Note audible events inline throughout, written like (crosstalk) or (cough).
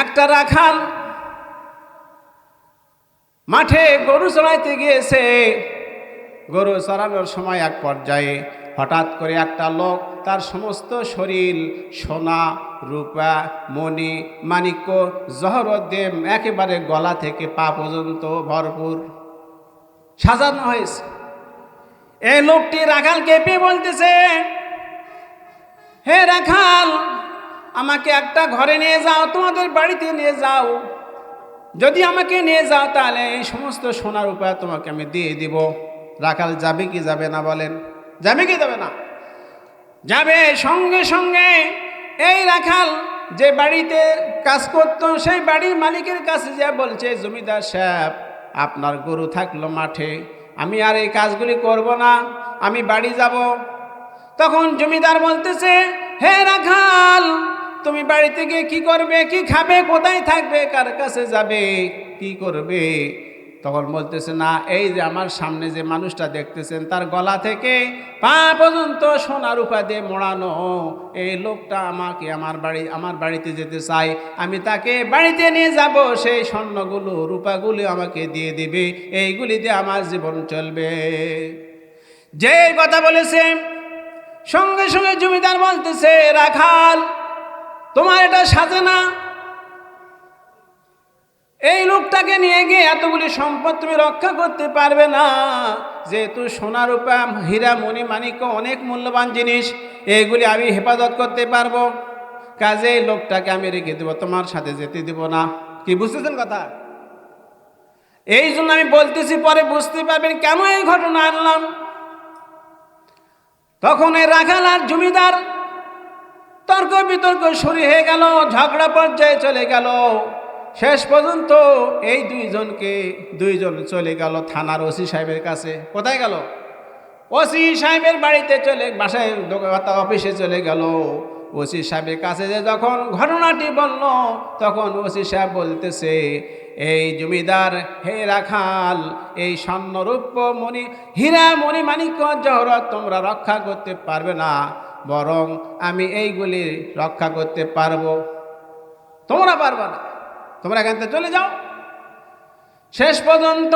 একটা রাখাল। মাঠে গরু চড়াইতে গিয়েছে। গরু চড়ানোর সময় এক পর্যায়ে হঠাৎ করে একটা লোক তার সমস্ত শরীর, সোনা, রূপা, মণি, মাণিক্য, জহরদ্দেম একেবারে গলা থেকে পা পর্যন্ত ভরপুর। সাজানো হয়েছে। এই লোকটি রাখালকে পেয়ে বলতেছে, হে রাখাল আমাকে একটা ঘরে নিয়ে যাও, তোমাদের বাড়িতে নিয়ে যাও। যদি আমাকে নিয়ে যাও, তাহলে এই সমস্ত সোনার উপায় তোমাকে আমি দিয়ে দিব। রাখাল, যাবে কি যাবে না বলেন? যাবে কি যাবে না? যাবে সঙ্গে সঙ্গে। এই রাখাল যে বাড়িতে কাজ করত, সেই বাড়ির মালিকের কাছে যা বলছে, জমিদার সাহেব, আপনার গরু থাকল মাঠে, আমি আর এই কাজগুলি করব না, আমি বাড়ি যাব। তখন জমিদার বলতেছে, হে রাখাল তুমি বাড়িতে গিয়ে কি করবে, কি খাবে, কোথায় থাকবে, কার কাছে যাবে, কি করবে? তখন বলতেছে, না, এই যে আমার সামনে যে মানুষটা দেখতেছেন, তার গলা থেকে পা পর্যন্ত সোনার রূপা দিয়ে মোড়ানো, এই লোকটা আমাকে আমার বাড়ি, আমার বাড়িতে যেতে চাই আমি তাকে বাড়িতে নিয়ে যাব, সেই স্বর্ণগুলো, রূপাগুলো আমাকে দিয়ে দিবে, এইগুলি দিয়ে আমার জীবন চলবে। যে কথা বলেছে, সঙ্গে সঙ্গে জমিদার বলতেছে, রাখাল তোমার এটা সাজে না এই লোকটাকে নিয়ে গিয়ে এতগুলি সম্পদ তুমি রক্ষা করতে পারবে না। যেহেতু সোনা রূপা হীরা, মণি মানিক্য অনেক মূল্যবান জিনিস এইগুলি আমি হেফাজত করতে পারব। কাজে এই লোকটাকে আমি রেখে দেবো, তোমার সাথে যেতে দেব না। কি বুঝতেছেন কথা? এই জন্য আমি বলতেছি, পরে বুঝতে পারবেন কেন এই ঘটনা আনলাম। তখন এই রাখাল আর জমিদার তর্ক বিতর্ক শুরু হয়ে গেল, ঝগড়া পর্যায়ে চলে গেল। শেষ পর্যন্ত এই দুইজনকে, দুইজন চলে গেল থানার ওসি সাহেবের কাছে। কোথায় গেল? ওসি সাহেবের বাড়িতে চলে, বাসায় অফিসে চলে গেল। ওসি সাহেবের কাছে যে যখন ঘটনাটি বলল, তখন ওসি সাহেব বলতেছে, এই জমিদার হে রাখাল, এই স্বর্ণরূপ মণি, হীরা মণি মানিক্য জহরত তোমরা রক্ষা করতে পারবে না। বরং আমি এইগুলি রক্ষা করতে পারব। তোমরা পারবে না। তোমরা এখান থেকে চলে যাও। শেষ পর্যন্ত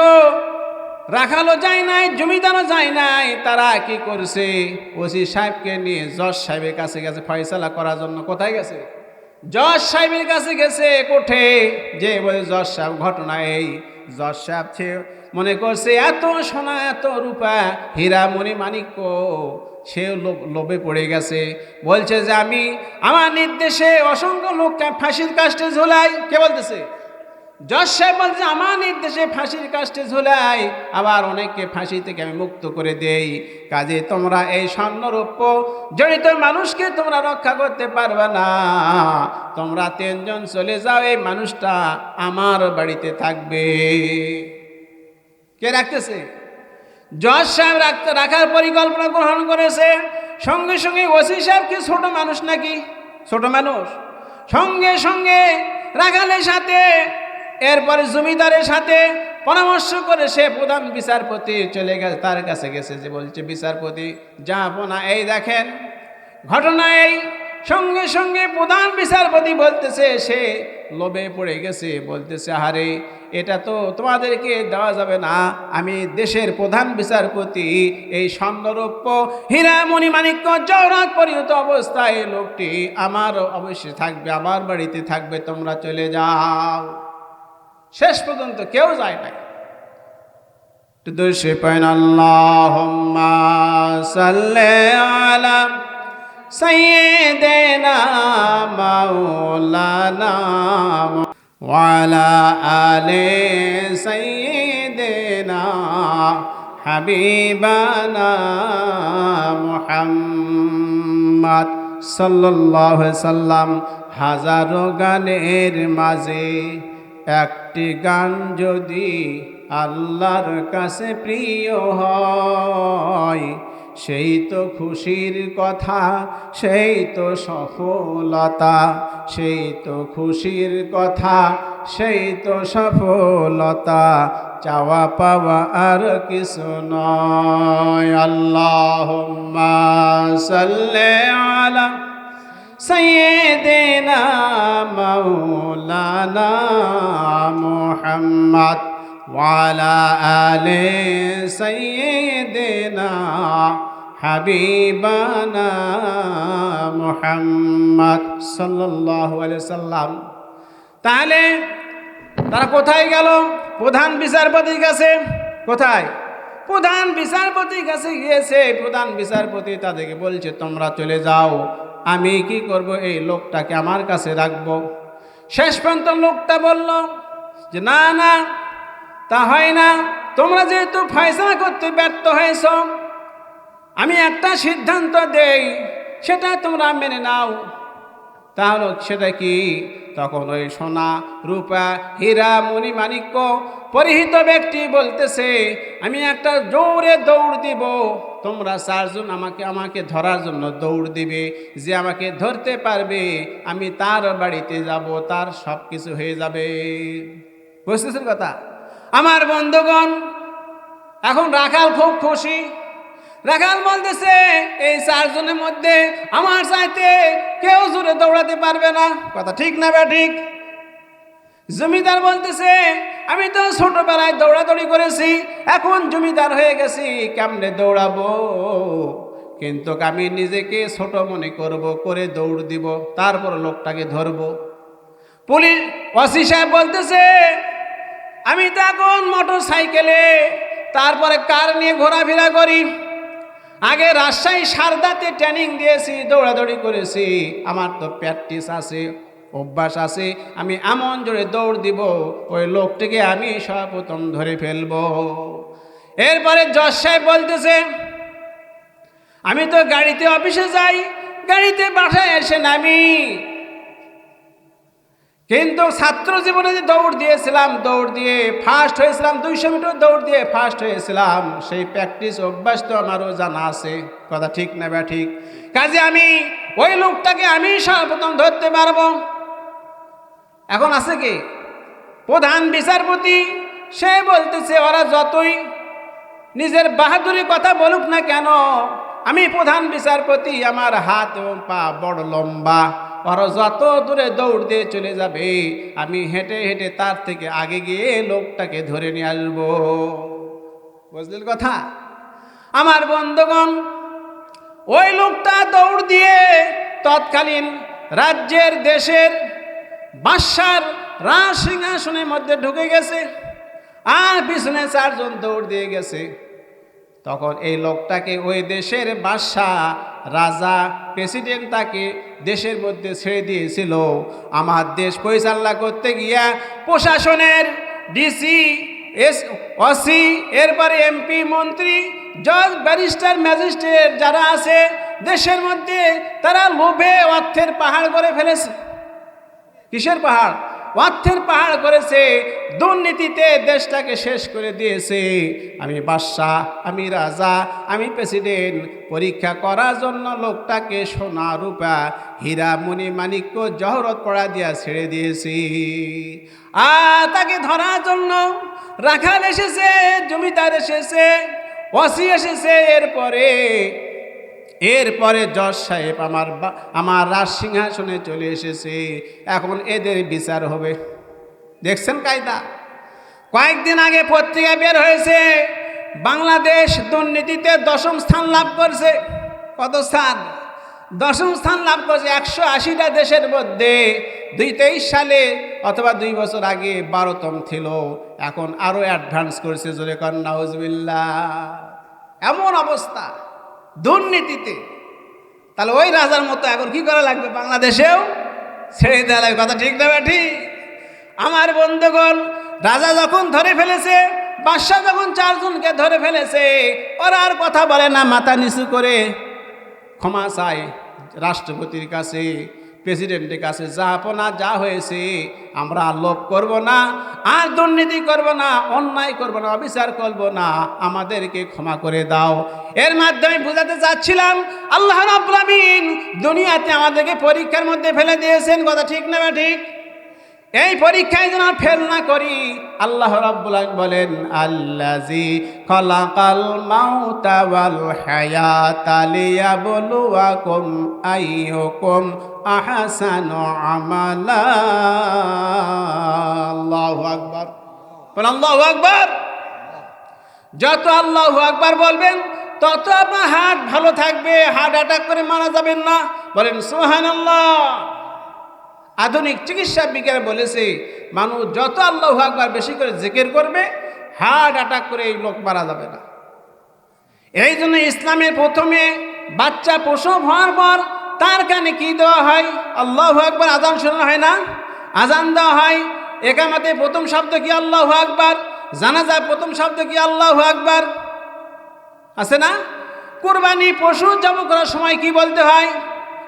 রাখালো যায় নাই, জমিদারও যায় নাই। তারা কি করছে? ওসি সাহেবকে নিয়ে জজ সাহেবের কাছে গেছে, ফয়সালা করার জন্য। কোথায় গেছে? জজ সাহেবের কাছে গেছে কোঠে। যে বলে জজ সাহেব, ঘটনা এই। জজ সাহেব মনে করছে, এত সোনা, এত রূপা, হীরা, মণি মাণিক্য সেও লোভ- পড়ে গেছে। বলছে যে আমি, আমার নির্দেশে অসংখ্য লোককে ফাঁসির কাস্টে ঝোলাই। কে বলতেছে? জজ সাহেব বলছে, আমার নির্দেশে ফাঁসির কাস্টে ঝোলাই, আবার অনেককে ফাঁসি থেকে আমি মুক্ত করে দেই। কাজে তোমরা এই স্বর্ণরূপ্য জড়িত মানুষকে তোমরা রক্ষা করতে পারবে না। তোমরা তিনজন চলে যাও, এই মানুষটা আমার বাড়িতে থাকবে। কে রাখতেছে? জজ সাহেব রাখতে রাখার পরিকল্পনা গ্রহণ করেছে। সঙ্গে সঙ্গে ওসি সাহেব কি ছোট মানুষ নাকি? ছোট মানুষ। সঙ্গে সঙ্গে রাখালের সাথে, এরপরে জমিদারের সাথে পরামর্শ করে সে প্রধান বিচারপতি চলে গেছে, তার কাছে গেছে যে বলছে, বিচারপতি যা না। এই দেখেন, ঘটনা এই। সঙ্গে সঙ্গে প্রধান বিচারপতি বলতেছে, সে লোভে পড়ে গেছে। বলতেছে, আহারে এটা তো তোমাদেরকে দেওয়া যাবে না আমি দেশের প্রধান বিচারপতি এই স্বর্ণরৌপ্য হীরামণি মাণিক্য জওরাত পরিণত অবস্থায় এই লোকটি আমার অবশ্যই থাকবে আমার বাড়িতে থাকবে তোমরা চলে যাও শেষ পর্যন্ত কেউ যায় নাই দুশে পাইন আল্লাহ সাল্লে আলা سيدنا مولانا وعلى آل سيدنا حبيبنا محمد সাল্লাল্লাহু সাল্লাম হাজারো গানের মাঝে একটি গান যদি আল্লাহর কাছে প্রিয় হয় সেই তো খুশির কথা, সেই তো সফলতা, সেই তো খুশির কথা, সেই তো সফলতা, চাওয়া পাওয়া আর কিছু নয়। আল্লাহ সাল্লে আলা সৈয়দেনা মৌলানা মোহাম্মদ ওয়ালা আলে সৈয়দেনা হাবিবানা মোহাম্মদ সাল্লাম। তাহলে তারা কোথায় গেল? প্রধান বিচারপতির কাছে। কোথায়? প্রধান বিচারপতির কাছে গিয়েছে। প্রধান বিচারপতি তাদেরকে বলছে, তোমরা চলে যাও। আমি কি করব? এই লোকটাকে আমার কাছে রাখব। শেষ পর্যন্ত লোকটা বলল যে, না না, তা হয় না। তোমরা যেহেতু ফয়সলা করতে ব্যর্থ হয়েছ আমি একটা সিদ্ধান্ত দেই, সেটা তোমরা মেনে নাও। তাহলে সেটা কি তখন ওই সোনা রূপা হীরা মণি মাণিক্য পরিহিত ব্যক্তি বলতেছে, আমি একটা জোরে দৌড় দিব। তোমরা চারজন আমাকে আমাকে ধরার জন্য দৌড় দিবে। যে আমাকে ধরতে পারবে, আমি তার বাড়িতে যাব, তার সব কিছু হয়ে যাবে। বুঝতেছেন কথা? আমার বন্ধুগণ, এখন রাখাল খুব খুশি। রাখাল বলতেছে, এই চারজনের মধ্যে আমার চাইতে কেউ জোরে দৌড়াতে পারবে না। কথা ঠিক না বে ঠিক? জমিদার বলতেছে, আমি তো ছোটবেলায় দৌড়াদৌড়ি করেছি, এখন জমিদার হয়ে গেছি, কেমনে দৌড়াবো? কিন্তু আমি নিজেকে ছোট মনে করব, করে দৌড় দিব, তারপর লোকটাকে ধরবো। পুলিশ, ওসি সাহেব বলতেছে, আমি তো এখন মোটর সাইকেলে তারপরে কার নিয়ে ঘোরাফেরা করি? আগে রাজশাহী সারদাতে ট্রেনিং দিয়েছি, দৌড়াদৌড়ি করেছি। আমার তো প্র্যাকটিস আছে, অভ্যাস আছে। আমি এমন জোরে দৌড় দিব, ওই লোকটিকে আমি সর্বপ্রথম ধরে ফেলব। এরপরে জজ সাহেব বলতেছে, আমি তো গাড়িতে অফিসে যাই, গাড়িতে বাসায় এসে নামি। কিন্তু ছাত্র জীবনে যে দৌড় দিয়েছিলাম, দৌড় দিয়ে ফার্স্ট হয়েছিলাম, দুইশো মিটার দৌড় দিয়ে ফার্স্ট হয়েছিলাম, সেই প্র্যাকটিস অভ্যাস তো আমারও জানা আছে। কথা ঠিক না বা ঠিক? কাজে আমি ওই লোকটাকে আমি সর্বপ্রথম ধরতে পারব। এখন আছে কি? প্রধান বিচারপতি, সে বলতেছে, ওরা যতই নিজের বাহাদুরি কথা বলুক না কেন, আমি প্রধান বিচারপতি, আমার হাত এবং পা বড় লম্বা। ওরা যত দূরে দৌড় দিয়ে চলে যাবে, আমি হেঁটে হেঁটে তার থেকে আগে গিয়ে লোকটাকে ধরে নিয়ে আসব। বুঝলেন কথা? আমার বন্ধুগণ, ওই লোকটা দৌড় দিয়ে তৎকালীন রাজ্যের, দেশের বাদশার রাজ সিংহাসনের মধ্যে ঢুকে গেছে। আর পিছনে চারজন দৌড় দিয়ে গেছে। তখন এই লোকটাকে ওই দেশের বাদশাহ, রাজা প্রেসিডেন্ট তাকে দেশের মধ্যে ছেড়ে দিয়েছিল। আমার দেশ পরিচালনা করতে গিয়া প্রশাসনের ডিসি এস অসি এরপরে এমপি মন্ত্রী, জজ, ব্যারিস্টার, ম্যাজিস্ট্রেট যারা আছে, দেশের মধ্যে তারা লোভে অর্থের পাহাড় করে ফেলেছে। কিসের পাহাড়? অর্থের পাহাড় করেছে, দুর্নীতিতে দেশটাকে শেষ করে দিয়েছে। আমি বাদশাহ, আমি রাজা, আমি প্রেসিডেন্ট, পরীক্ষা করার জন্য লোকটাকে সোনা, রূপা, হীরা মণি মাণিক্য, জহরত, পড়া দিয়া ছেড়ে দিয়েছি। আর তাকে ধরার জন্য রাখাল এসেছে, জমিদার এসেছে অসি এসেছে, এরপরে এরপরে জজ সাহেব আমার আমার রাজ সিংহাসনে চলে এসেছে। এখন এদের বিচার হবে। দেখছেন কায়দা? কয়েকদিন আগে পত্রিকা বের হয়েছে, বাংলাদেশ দুর্নীতিতে দশম স্থান লাভ করছে। কত স্থান? দশম স্থান লাভ করছে একশো আশিটা দেশের মধ্যে। দুই তেইশ সালে অথবা দুই বছর আগে বারোতম ছিল। এখন আরও অ্যাডভান্স করছে, জোরে কন্যা হজবিল্লা এমন অবস্থা। দুর্নীতিতে। তাহলে ওই রাজার মতো এখন কি করা লাগবে? বাংলাদেশেও ছেড়ে দেওয়া লাগবে। কথা ঠিক না ঠিক আমার বন্ধুগণ, রাজা যখন ধরে ফেলেছে, বাদশাহ যখন চারজনকে ধরে ফেলেছে, ওরা আর কথা বলে না, মাথা নিচু করে ক্ষমা চায় রাষ্ট্রপতির কাছে। প্রেসিডেন্টের কাছে, যা আপনা যা হয়েছে, আমরা লোভ করব না, আর দুর্নীতি করব না, অন্যায় করব না, অবিচার করব না, আমাদেরকে ক্ষমা করে দাও। এর মাধ্যমে বোঝাতে চাচ্ছিলাম, আল্লাহ রাব্বুল দুনিয়াতে আমাদেরকে পরীক্ষার মধ্যে ফেলে দিয়েছেন, কথা ঠিক না ঠিক? এই পরীক্ষায় যেন ফেল না করি, আল্লাহ রাব্বুল বলেন আল্লাজি খলাকাল মাউতা ওয়াল হায়াতা লিয়াবলুয়াকুম আইয়ুকুম আহসানু আমালা। আল্লাহু আকবার। বলেন, আল্লাহু আকবার। যত আল্লাহ আকবার বলবেন, তত আপনার হার্ট ভালো থাকবে, হার্ট অ্যাটাক করে মারা যাবেন না। বলেন সোহান আল্লাহ আধুনিক চিকিৎসা বিজ্ঞান বলেছে, মানুষ যত আল্লাহ আকবার বেশি করে জেকের করবে হার্ট অ্যাটাক করে এই লোক মারা যাবে না। এই জন্য ইসলামের প্রথমে বাচ্চা প্রসব হওয়ার পর তার কানে কি দেওয়া হয়? আল্লাহ আকবার আজান শোনা হয় না? আজান দেওয়া হয়, একামাতে প্রথম শব্দ কি আল্লাহ আকবার? জানাজায় প্রথম শব্দ কি আল্লাহ আকবার? আছে না? কুরবানি পশু জব করার সময় কি বলতে হয়?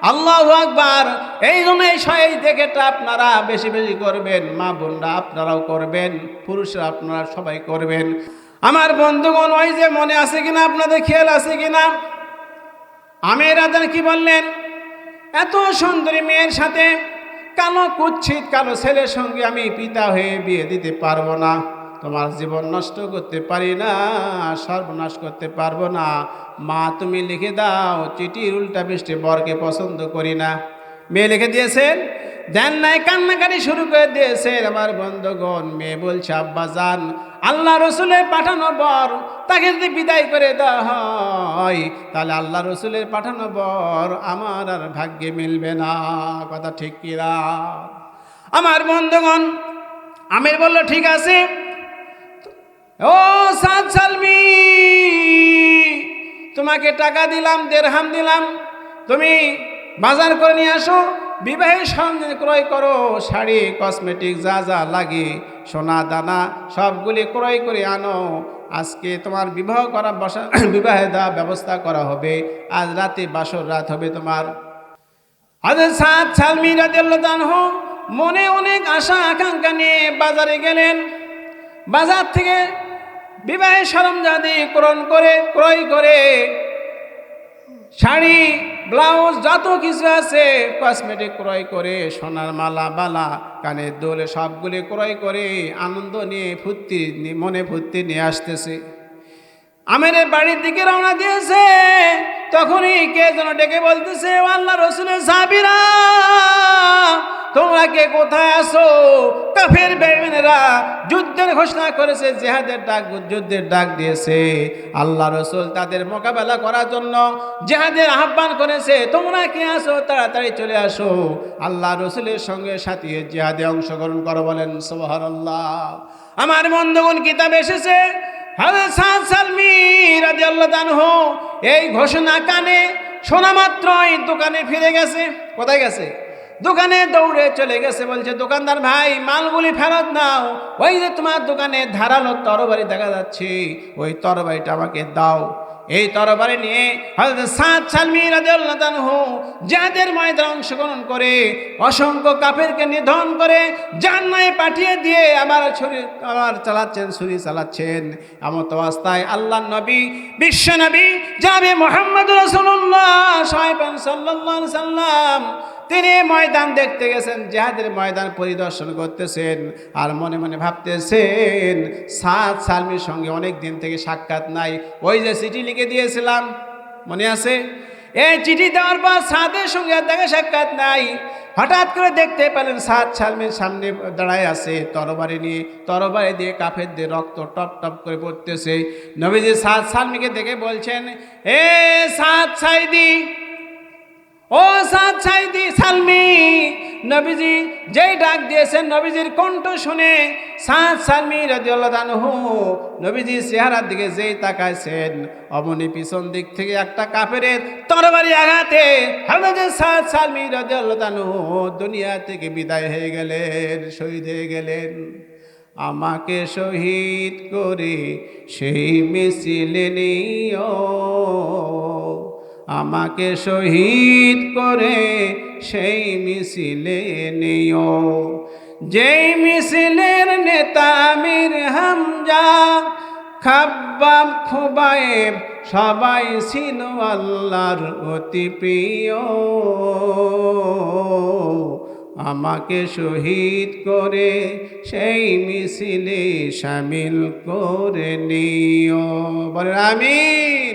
আল্লাহ আকবার। এই জন্য এই দেখেটা আপনারা বেশি বেশি করবেন, মা বোনরা আপনারাও করবেন, পুরুষরা আপনারা সবাই করবেন। আমার বন্ধুগণ, ওই যে মনে আছে কিনা, আপনাদের খেয়াল আছে কিনা? আমের আদান কি বললেন? এত সুন্দরী মেয়ের সাথে কালো কুচ্ছিত কালো ছেলের সঙ্গে আমি পিতা হয়ে বিয়ে দিতে পারব না? তোমার জীবন নষ্ট করতে পারি না, সর্বনাশ করতে পারব না। মা, তুমি লিখে দাও, চিঠির উল্টা বৃষ্টি বরকে পছন্দ করি না। মেয়ে লিখে দিয়েছেন দেন নাই, কান্নাকাটি শুরু করে দিয়েছেন আমার বন্ধুগণ। মেয়ে বলছে, আব্বা যান, আল্লাহ রসুলের পাঠানো বর, তাকে যদি বিদায় করে দেওয়া হয়, তাহলে আল্লাহ রসুলের পাঠানো বর আমার আর ভাগ্যে মিলবে না। কথা ঠিক কিরা আমার বন্ধুগণ, আমির বলল, ঠিক আছে। ও সাত সালমি, তোমাকে টাকা দিলাম, দেড়হাম দিলাম। তুমি বাজার করে নিয়ে আসো, বিবাহের সরঞ্জাম ক্রয় করো, শাড়ি, কসমেটিক, যা যা লাগে, সোনা, দানা, সবগুলি ক্রয় করে আনো। আজকে তোমার বিবাহ করা বসা, (coughs) বিবাহে দেওয়া ব্যবস্থা করা হবে। আজ রাতে বাসর রাত হবে তোমার। সাত সালমি রাজু মনে অনেক আশা, আকাঙ্ক্ষা নিয়ে বাজারে গেলেন। বাজার থেকে বিবাহের সরঞ্জাদি ক্রয় করে ক্রয় করে, শাড়ি, ব্লাউজ, যত কিছু আছে কসমেটিক ক্রয় করে, সোনার মালা, বালা, কানের দোলে, সবগুলি ক্রয় করে আনন্দ নিয়ে, ফুর্তি মনে ফুর্তি নিয়ে আসতেছে। আমের বাড়ির দিকে রওনা দিয়েছে, তখনই কে যেন ডেকে বলতেছে, "ও আল্লাহ রসুলের সাবিরা তোমরা কে কোথায় আসো কাফের বেমেনেরা যুদ্ধের ঘোষণা করেছে, জেহাদের ডাক, যুদ্ধের ডাক দিয়েছে। আল্লাহ রসুল তাদের মোকাবেলা করার জন্য জেহাদের আহ্বান করেছে, তোমরা কে আসো তাড়াতাড়ি চলে আসো। আল্লাহ রসুলের সঙ্গে সাথে জেহাদে অংশগ্রহণ করো বলেন সোহার আল্লাহ আমার বন্ধুগণ, কিতাব এসেছে এই ঘোষণা কানে শোনা মাত্রই দোকানে ফিরে গেছে। কোথায় গেছে? দোকানে দৌড়ে চলে গেছে, বলছে, দোকানদার ভাই, মালগুলি ফেরত নাও। ওই যে তোমার দোকানে ধারালো তরবারি দেখা যাচ্ছে, ওই তরবারিটা আমাকে দাও। এই তরবারি নিয়ে হয়তো সাত সালমি রাজু যাদের ময়দান অংশগ্রহণ করে, অসংখ্য কাফেরকে নিধন করে জান্নায় পাঠিয়ে দিয়ে আমার ছুরি, আমার চালাচ্ছেন, ছুরি চালাচ্ছেন। আমার তো অবস্থায় আল্লাহ নবী, বিশ্ব নবী, যাবে মোহাম্মদ রসুল্লাহ সাহেব সাল্লাম তিনি ময়দান দেখতে গেছেন, জেহাদের ময়দান পরিদর্শন করতেছেন আর মনে মনে ভাবতেছেন সাত সালমির সঙ্গে অনেক দিন থেকে সাক্ষাৎ নাই। ওই যে চিঠি লিখে দিয়েছিলাম, মনে আছে? এই চিঠি দেওয়ার পর সাদের সঙ্গে আর দেখা সাক্ষাৎ নাই। হঠাৎ করে দেখতে পেলেন সাত সালমির সামনে দাঁড়ায় আছে, তরবারি নিয়ে, তরবারি দিয়ে কাফের দিয়ে রক্ত টপ টপ করে পড়তেছে। নবীজি সাত সালমিকে দেখে বলছেন, এ সাত সাইদি ও সাত সাইদি সালমি, নবীজি যেই ডাক দিয়েছেন, নবীজির কণ্ঠ শুনে সাত সালমি রাজিউল্লাহু নবীজি চেহারার দিকে যেই তাকাইছেন অমনি পিছন দিক থেকে একটা কাপের তরবারি আঘাতে হাজর সাত সালমি রাজিউল্লাহু দুনিয়া থেকে বিদায় হয়ে গেলেন, শহীদ হয়ে গেলেন। আমাকে শহীদ করে সেই মিছিলে নিও। আমাকে শহীদ করে সেই মিছিলে নিও। যেই মিছিলের নেতা আমির হামজা, খাব্বাব খুবায়েব সবাই ছিল আল্লাহর অতি প্রিয়। আমাকে শহীদ করে সেই মিছিলে সামিল করে নিও। বলেন আমিন।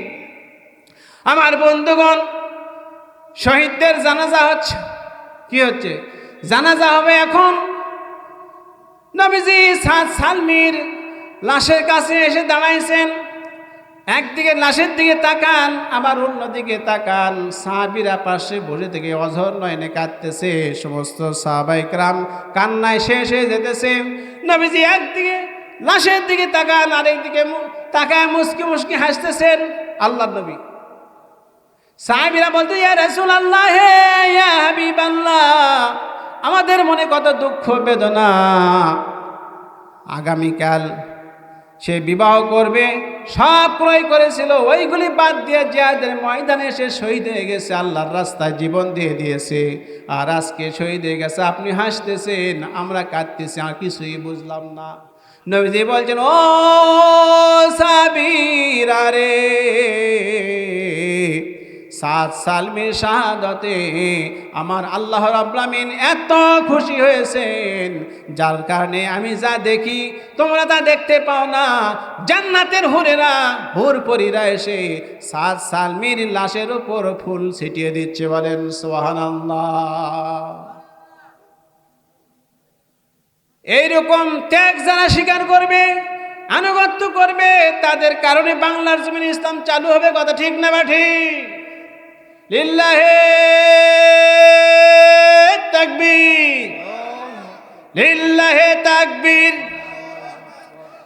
আমার বন্ধুগণ, শহীদদের জানাজা হচ্ছে। কি হচ্ছে? জানাজা হবে এখন। নবীজি সালমির লাশের কাছে এসে দাঁড়াইছেন। একদিকে লাশের দিকে তাকান, আবার অন্যদিকে তাকান। সাহাবিরা পাশে বসে থেকে অঝর নয়নে কাঁদতেছে। সমস্ত সাহাবাইকরাম কান্নায় শেষ হয়ে যেতেছে। নবীজি একদিকে লাশের দিকে তাকান, আরেকদিকে তাকায় মুসকি মুসকি হাসতেছেন আল্লাহ নবী। সাহাবিরা বলতে, ইয়া রাসূল আল্লাহ হে হাবিব আল্লাহ আমাদের মনে কত দুঃখ, বেদনা। আগামীকাল সে বিবাহ করবে, সব ক্রয় করেছিল, ওইগুলি বাদ দিয়ে জিয়াদের ময়দানে সে শহীদ হয়ে গেছে, আল্লাহর রাস্তায় জীবন দিয়ে দিয়েছে। আর আজকে শহীদ হয়ে গেছে, আপনি হাসতেছেন, আমরা কাঁদতেছি, আর কিছুই বুঝলাম না। নবীজি বলছেন, ও সাবিরা রে সাত সালমের শাহাদতে আমার আল্লাহ রাব্লামিন এত খুশি হয়েছেন। যার কারণে আমি যা দেখি, তোমরা তা দেখতে পাও না। জান্নাতের হুরেরা, হুর পরীরা এসে সাত সালমির লাশের উপর ফুল ছিটিয়ে দিচ্ছে বলেন সোহান এইরকম ত্যাগ যারা স্বীকার করবে, আনুগত্য করবে, তাদের কারণে বাংলার জমিন ইসলাম চালু হবে, কথা ঠিক না বা ঠিক? লিল্লাহে তাকবীর। লিল্লাহে তাকবীর।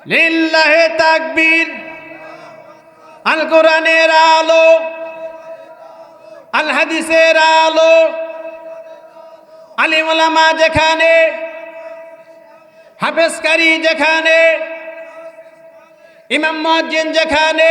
লিল্লাহে তাকবীর। আল কোরআনের আলো। আল হাদিসের আলো। আলিম ওলামা যেখানে। হাফেজকারী যেখানে। ইমাম মজ্জিন যেখানে।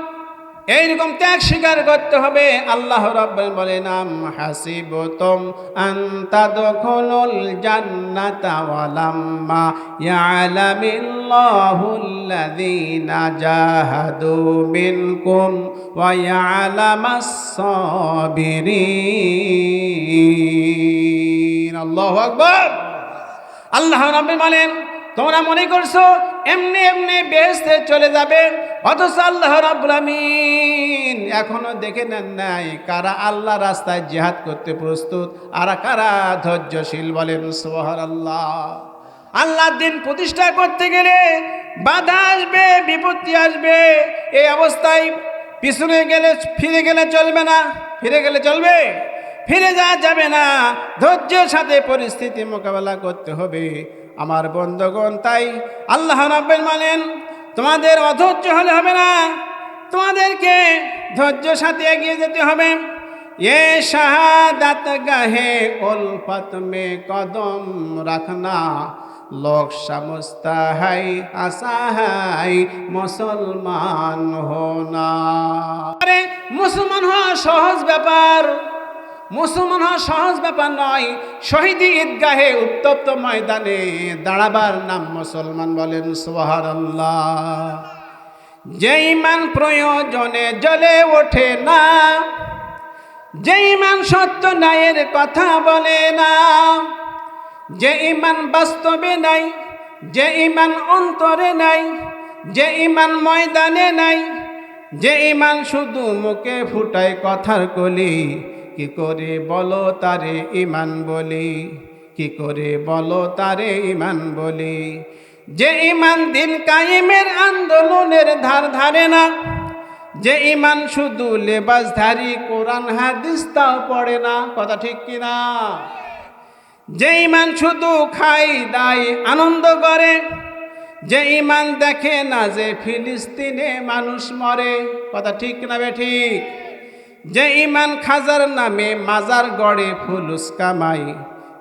এইরকম ত্যাগ স্বীকার করতে হবে। আল্লাহ রব্বান বলে নাম হাসিবতুম ইয়ালামাস সাবিরিন। আল্লাহু আকবার। আল্লাহ রাব্বি বলেন, তোমরা মনে করছ এমনি এমনি বেহেস্তে চলে যাবে অথচ আল্লাহ রাব্বুল আমিন এখনও দেখে নেন নাই কারা আল্লাহ রাস্তায় জিহাদ করতে প্রস্তুত আর কারা ধৈর্যশীল বলেন সোহার আল্লাহ আল্লাহ দিন প্রতিষ্ঠা করতে গেলে বাধা আসবে, বিপত্তি আসবে। এই অবস্থায় পিছনে গেলে ফিরে গেলে চলবে না। ফিরে গেলে চলবে? ফিরে যাওয়া যাবে না। ধৈর্যের সাথে পরিস্থিতি মোকাবেলা করতে হবে। আমার বন্ধগণ, তাই আল্লাহ রাব্বেন মানেন তোমাদের অধৈর্য হলে হবে না। তোমাদেরকে ধৈর্যের সাথে এগিয়ে যেতে হবে। এ শাহাদাত গাহে উলফত মে কদম রাখনা। লোক সমস্তা হাই আশা হাই মুসলমান হোনা। মুসলমান হওয়া সহজ ব্যাপার। মুসলমান হওয়া সহজ ব্যাপার নয়। শহীদি ঈদগাহে উত্তপ্ত ময়দানে দাঁড়াবার নাম মুসলমান বলেন সোহার যে ইমান প্রয়োজনে জ্বলে ওঠে না, যে ইমান সত্য ন্যায়ের কথা বলে না, যে ইমান বাস্তবে নাই, যে ইমান অন্তরে নাই, যে ইমান ময়দানে নাই, যে ইমান শুধু মুখে ফুটায় কথার কলি কি করে বলো তারে ইমান বলি? কি করে বলো তারে ইমান বলি? যে ইমান দিন কায়েমের আন্দোলনের ধার ধারে না, যে ইমান শুধু লেবাসধারী কোরআন হাদিস তাও পড়ে না, কথা ঠিক কিনা যে ইমান শুধু খাই দায় আনন্দ করে, যে ইমান দেখে না যে ফিলিস্তিনে মানুষ মরে, কথা ঠিক না বে ঠিক? যে ইমান খাজার নামে মাজার গড়ে ফুলুস কামাই,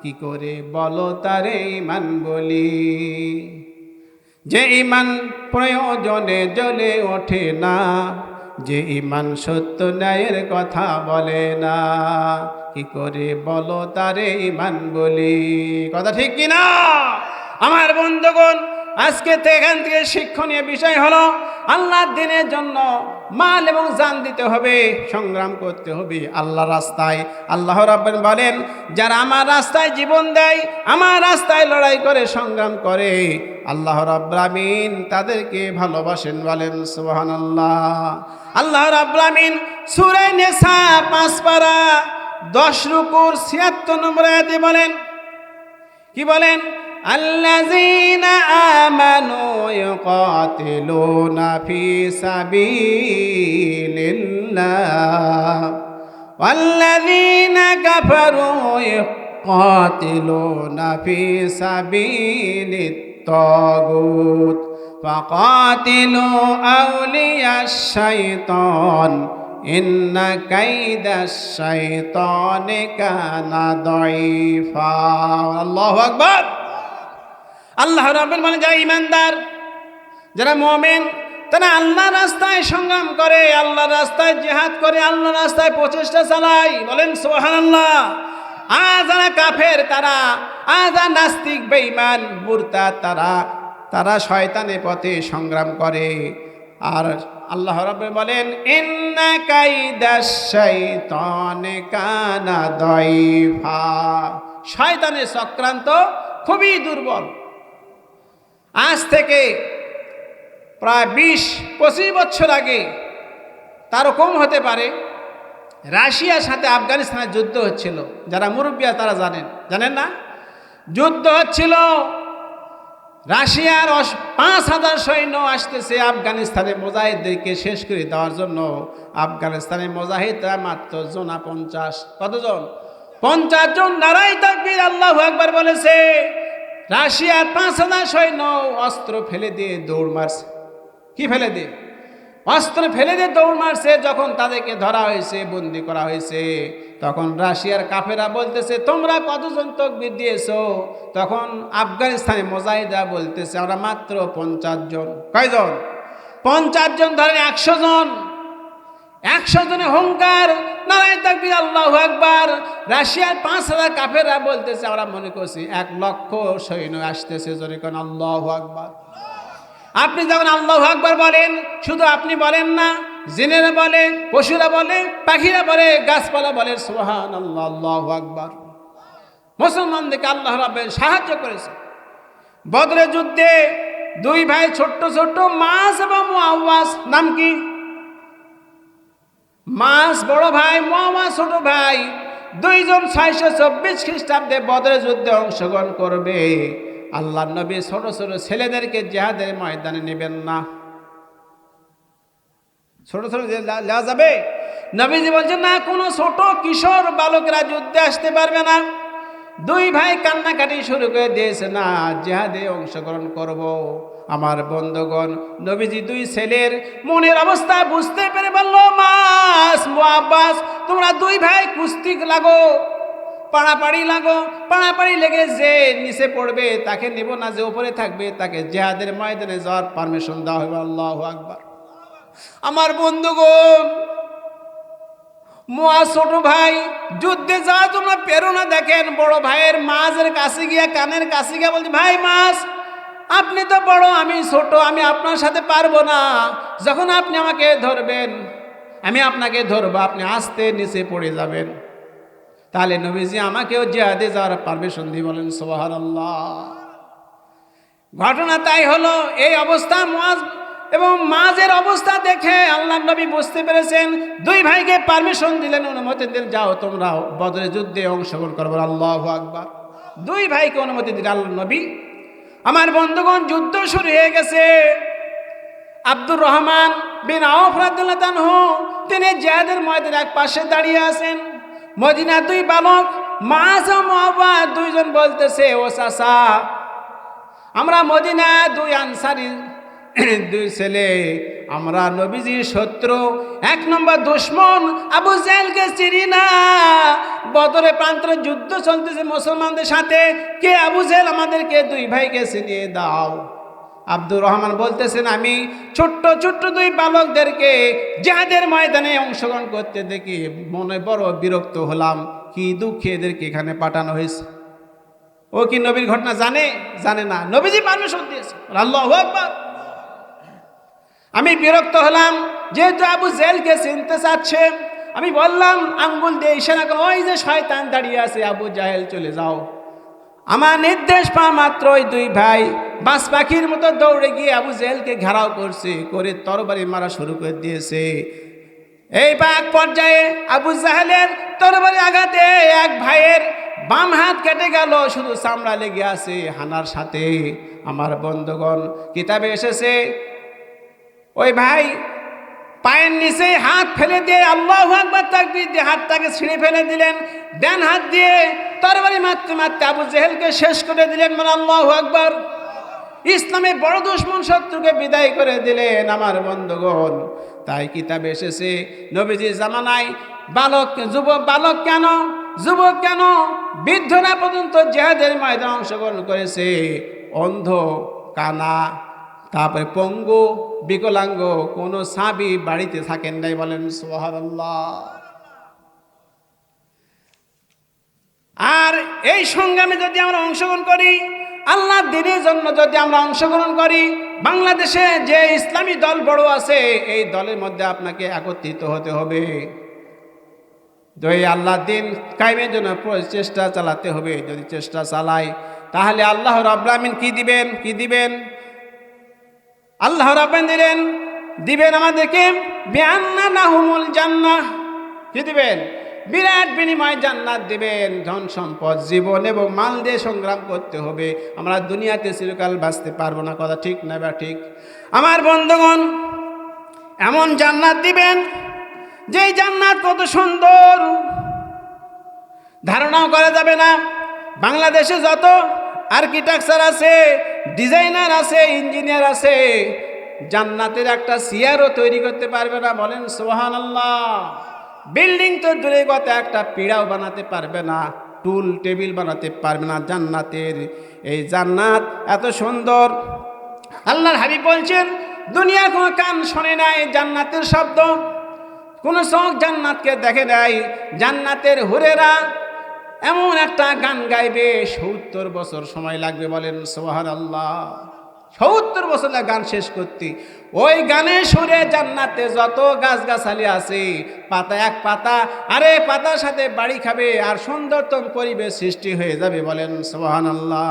কি করে বলো তারে ইমান বলি? যে ইমান প্রয়োজনে জ্বলে ওঠে না, যে ইমান সত্য ন্যায়ের কথা বলে না, কি করে বলো তারে ইমান বলি? কথা ঠিক কি না আমার বন্ধুগণ আজকে তো এখান থেকে শিক্ষণীয় বিষয় হলো, আল্লাহর দিনের জন্য মাল এবং জান দিতে হবে, সংগ্রাম করতে হবে আল্লাহ রাস্তায়। আল্লাহ রাব্বেন বলেন, যারা আমার রাস্তায় জীবন দেয়, আমার রাস্তায় লড়াই করে, সংগ্রাম করে, আল্লাহ রাব্রামিন তাদেরকে ভালোবাসেন বলেন, সুবহানাল্লাহ। আল্লাহ আল্লাহ রাব্রামিন সুরে নেসা পাঁচ পারা দশ রুকুর ছিয়াত্তর নম্বর আয়াতে বলেন, কি বলেন? الذين آمنوا يقاتلون في سبيل الله والذين كفروا يقاتلون في سبيل الطاغوت فقاتلوا أولياء الشيطان إن كيد الشيطان كان ضعيفا الله أكبر আল্লাহ রাব্বুল মানে যারা ইমানদার যারা মুমিন, তারা আল্লাহ রাস্তায় সংগ্রাম করে আল্লাহ রাস্তায় জিহাদ করে আল্লাহ রাস্তায় প্রচেষ্টা চালায়। বলেন, সুবহানাল্লাহ। আর যারা কাফের, তারা আর নাস্তিক, বেঈমান, মুরতা, তারা তারা শয়তানের পথে সংগ্রাম করে। আর আল্লাহ রাব্বে বলেন, ইন্না কাইদাশ শাইতানে কানা দাইফা। শয়তানের চক্রান্ত খুবই দুর্বল। আজ থেকে প্রায় বিশ, পঁচিশ বছর আগে তারও কম হতে পারে, রাশিয়ার সাথে আফগানিস্তানের যুদ্ধ হচ্ছিল। যারা মুরব্বিয়া তারা জানেন। জানেন না? যুদ্ধ হচ্ছিল, রাশিয়ার পাঁচ হাজার সৈন্য আসতেছে আফগানিস্তানের মোজাহিদদেরকে শেষ করে দেওয়ার জন্য। আফগানিস্তানের মোজাহিদরা মাত্র জনা পঞ্চাশ। কতজন? পঞ্চাশ জন। নারাই তাকবীর আল্লাহ একবার বলেছে রাশিয়ার পাঁচ হাজার সৈন্য অস্ত্র ফেলে দিয়ে দৌড় মারছে। কি ফেলে দিয়ে? অস্ত্র ফেলে দিয়ে দৌড় মারছে, যখন তাদেরকে ধরা হয়েছে, বন্দি করা হয়েছে। তখন রাশিয়ার কাফেরা বলতেছে, তোমরা কতজন তকবির দিয়েছ? তখন আফগানিস্তানে মোজাহিদা বলতেছে, আমরা মাত্র পঞ্চাশ জন। কয়জন? পঞ্চাশ জন ধরেন একশো জন। একশো জনে হংকার নারায় তাকবির, আল্লাহ একবার রাশিয়ার পাঁচ হাজার কাফেরা বলতেছে, আমরা মনে করছি এক লক্ষ সৈন্য আসতেছে জনে কোন, আল্লাহ আকবার। আপনি যখন আল্লাহ আকবার বলেন, শুধু আপনি বলেন না, জেনেরা বলে, পশুরা বলে, পাখিরা বলে, গাছপালা বলে সোহান আল্লাহ আল্লাহ আকবার। মুসলমানদেরকে আল্লাহ রাবেন সাহায্য করেছে। বদরের যুদ্ধে দুই ভাই ছোট্ট ছোট্ট মাস এবং আওয়াজ নাম কি? মাস বড় ভাই মোহাম্মদ ছোট ভাই, দুইজন ছয়শো চব্বিশ খ্রিস্টাব্দে বদরে যুদ্ধে অংশগ্রহণ করবে। আল্লাহ নবী ছোট ছোট ছেলেদেরকে জেহাদের ময়দানে নেবেন না। ছোট ছোট যে লা- নেওয়া যাবে। নবীজি বলছেন, না, কোনো ছোট কিশোর বালকরা যুদ্ধে আসতে পারবে না। দুই ভাই কান্নাকাটি শুরু করে দিয়েছে, না, জেহাদে অংশগ্রহণ করব। আমার বন্ধুগণ, নবীজি দুই ছেলের মনের অবস্থা বুঝতে পেরে বলল, মাস মুআব্বাস তোমরা দুই ভাই কুস্তি লাগো, পাড়াপাড়ি লাগো, পাড়াপাড়ি লেগে যে নিচে পড়বে, তাকে নেব না, যে উপরে থাকবে, তাকে জেহাদের ময়দানে যাওয়ার পারমিশন দেওয়া হবে। আল্লাহ আকবার। আমার বন্ধুগণ, মোয়া ছোট ভাই, যুদ্ধে যাওয়ার জন্য প্রেরণা দেখেন, বড় ভাইয়ের মাঝের কাছে গিয়া, কানের কাছে গিয়া বলছে, ভাই মাছ আপনি তো বড়, আমি ছোট, আমি আপনার সাথে পারব না। যখন আপনি আমাকে ধরবেন, আমি আপনাকে ধরবো, আপনি আস্তে নিচে পড়ে যাবেন। তাহলে নবীজি আমাকেও জেহাদে যাওয়ার পারমিশন দিয়ে বলেন সোহার আল্লাহ ঘটনা তাই হলো, এই অবস্থা মুয়াজ এবং মাঝের অবস্থা দেখে আল্লাহ নবী বুঝতে পেরেছেন, দুই ভাইকে পারমিশন দিলেন, অনুমতি দিলেন, যাও তোমরা বদরে যুদ্ধে অংশগ্রহণ করব আল্লাহ আকবার। দুই ভাইকে অনুমতি দিলেন, আল্লাহ নবী আমার বন্ধুগণ, যুদ্ধ শুরু হয়ে গেছে। আব্দুর রহমান বিন আফরাদুল্লাহ তিনি জায়দের ময়দের এক পাশে দাঁড়িয়ে আছেন। মদিনা দুই বালক ও মহাবা দুইজন বলতেছে, ও চাষা আমরা মদিনা দুই আনসারি, দুই ছেলে আমরা নবীজির শত্রু। এক নম্বর দুশ্মন আবু জাহেলকে চিনি না। বদরে প্রান্তরে যুদ্ধ চলতেছে মুসলমানদের সাথে। কে আবু জাহেল? আমাদেরকে দুই ভাইকে চিনিয়ে দাও। আব্দুর রহমান বলতেছেন, আমি ছোট্ট ছোট্ট দুই বালকদেরকে যাদের ময়দানে অংশগ্রহণ করতে দেখি মনে বড় বিরক্ত হলাম। কি দুঃখে এদেরকে এখানে পাঠানো হয়েছে। ও কি নবীর ঘটনা জানে? জানে না। নবীজি পারমিশন দিয়েছে। আল্লাহ আমি বিরক্ত হলাম, যেহেতু আবু জেলকে চিনতে চাচ্ছে। আমি বললাম, আঙ্গুল দিয়ে ইশারা করো, ওই যে শয়তান দাঁড়িয়ে আছে, আবু জাহেল, চলে যাও। আমার নির্দেশ পা মাত্র ওই দুই ভাই বাস পাখির মতো দৌড়ে গিয়ে আবু জেহেলকে ঘেরাও করছে, করে তরবারি মারা শুরু করে দিয়েছে। এই পাক পর্যায়ে আবু জাহেলের তরবারি আঘাতে এক ভাইয়ের বাম হাত কেটে গেল, শুধু চামড়া লেগে আছে হানার সাথে। আমার বন্ধুগণ, কিতাবে এসেছে ওই ভাই, পায়ের নিচে হাত ফেলে দিয়ে আল্লাহ আকবার তাকবীর দিয়ে হাতটাকে ছিঁড়ে ফেলে দিলেন। ডান হাত দিয়ে তরবারি মারতে মারতে আবু জেহেলকে শেষ করে দিলেন মানে আল্লাহ আকবার। ইসলামে বড় দুশ্মন শত্রুকে বিদায় করে দিলেন আমার বন্ধুগণ। তাই কিতাবে এসেছে, নবীজির জামানায় বালক যুবক, বালক কেন? যুবক কেন? বৃদ্ধরা পর্যন্ত জেহাদের ময়দানে অংশগ্রহণ করেছে। অন্ধ, কানা তারপরে পঙ্গু, বিকলাঙ্গ, কোনো সাবি বাড়িতে থাকেন নাই বলেন সোহারাল্লাহ আর এই সংগ্রামে যদি আমরা অংশগ্রহণ করি আল্লাহ দিনের জন্য যদি আমরা অংশগ্রহণ করি, বাংলাদেশে যে ইসলামী দল বড় আছে, এই দলের মধ্যে আপনাকে একত্রিত হতে হবে। এই আল্লাহ দিন কায়েমের জন্য চেষ্টা চালাতে হবে, যদি চেষ্টা চালাই তাহলে আল্লাহ রব্রামিন কি দিবেন? কি দিবেন? আল্লাহ রাব্বান দিলেন, দিবেন আমাদেরকে বিআন্না নাহুমুল কি দিবেন? বিরাট বিনিময় জান্নাত দিবেন। ধন সম্পদ, জীবন এবং মাল দিয়ে সংগ্রাম করতে হবে। আমরা দুনিয়াতে চিরকাল বাঁচতে পারব না। কথা ঠিক না বা ঠিক? আমার বন্ধুগণ, এমন জান্নাত দিবেন, যেই জান্নাত কত সুন্দর। ধারণাও করা যাবে না। বাংলাদেশে যত আর্কিটেকচার আছে ডিজাইনার আছে ইঞ্জিনিয়ার আছে, জান্নাতের একটা চেয়ারও তৈরি করতে পারবে না, বলেন সোহান আল্লাহ বিল্ডিং তো দূরে কথা, একটা পিড়াও বানাতে পারবে না টুল টেবিল বানাতে পারবে না জান্নাতের। এই জান্নাত এত সুন্দর। আল্লাহর হাবিব বলছেন দুনিয়া কোনো কান শোনে নাই, জান্নাতের শব্দ। কোনো চোখ জান্নাতকে দেখে নাই, জান্নাতের হুরেরা এমন একটা গান গাইবে, সত্তর বছর সময় লাগবে বলেন সোহান আল্লাহ সত্তর বছর গান শেষ করতে। ওই গানে সুরে জান্নাতে যত গাছগাছালি আছে, পাতা এক পাতা, আরে পাতার সাথে বাড়ি খাবে আর সুন্দরতম পরিবেশ সৃষ্টি হয়ে যাবে বলেন সোহান আল্লাহ